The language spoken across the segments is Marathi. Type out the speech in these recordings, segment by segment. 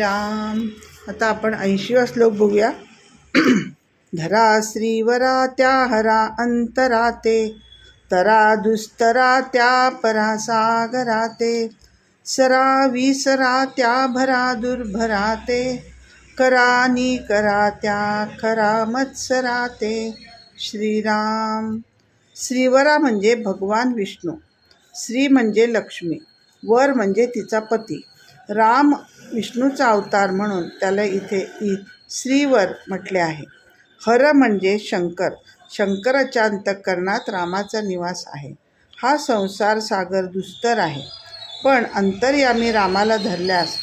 श्रीराम. आता आपण ऐंशीवा श्लोक बघूया. धरा श्रीवरा त्या हरा अंतरा ते तरा दुस्तरा त्या परा सागरा ते सरा विसरा त्या भरा दुर्भरा ते करा नी करा त्या खरा मत्सरा ते श्रीराम. श्रीवरा म्हणजे भगवान विष्णू. श्री म्हणजे लक्ष्मी. वर म्हणजे तिचा पती. राम विष्णूचा अवतार म्हणून त्याला इथे इ श्रीवर म्हटले आहे. हर म्हणजे शंकर. शंकराच्या अंतःकरणात रामाचा निवास आहे. हा संसार सागर दुस्तर आहे. पण अंतर्यामी रामाला धरल्यास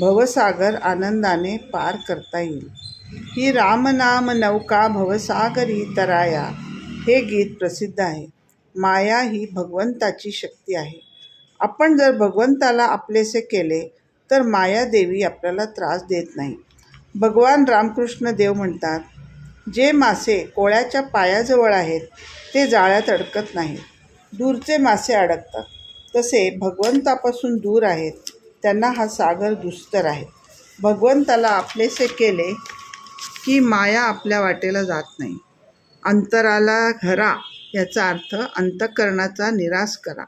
भवसागर आनंदाने पार करता येईल. ही रामनाम नौका भवसागरी तराया हे गीत प्रसिद्ध आहे. माया ही भगवंताची शक्ती आहे. आपण जर भगवंताला आपलेसे केले तर मायादेवी आपल्याला त्रास देत नाही. भगवान रामकृष्ण देव म्हणतात जे मासे कोळ्याच्या पायाजवळ आहेत ते जाळ्यात अडकत नाहीत. दूरचे मासे अडकतात. तसे भगवंतापासून दूर आहेत. त्यांना हा सागर दुस्तर आहे. भगवंताला आपलेसे केले की माया आपल्या वाटेला जात नाही. अंतराला घरा याचा अर्थ अंतःकरणाचा निराश करा.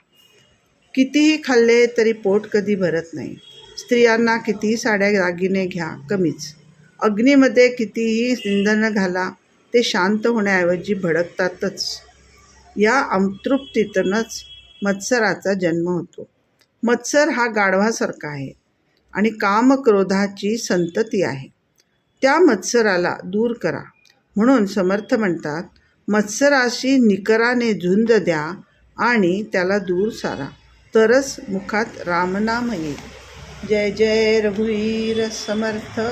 कितीही खाल्ले तरी पोट कधी भरत नाही. स्त्रियांना कितीही साड्या दागिने घ्या कमीच. अग्नीमध्ये कितीही इंधन घाला ते शांत होण्याऐवजी भडकतातच. या अतृप्तीतूनच मत्सराचा जन्म होतो. मत्सर हा गाढवासारखा आहे आणि कामक्रोधाची संतती आहे. त्या मत्सराला दूर करा. म्हणून समर्थ म्हणतात मत्सराशी निकराने झुंज द्या आणि त्याला दूर सारा. तरच मुखात रामनाम येईल. जय जय रघुवीर समर्थ।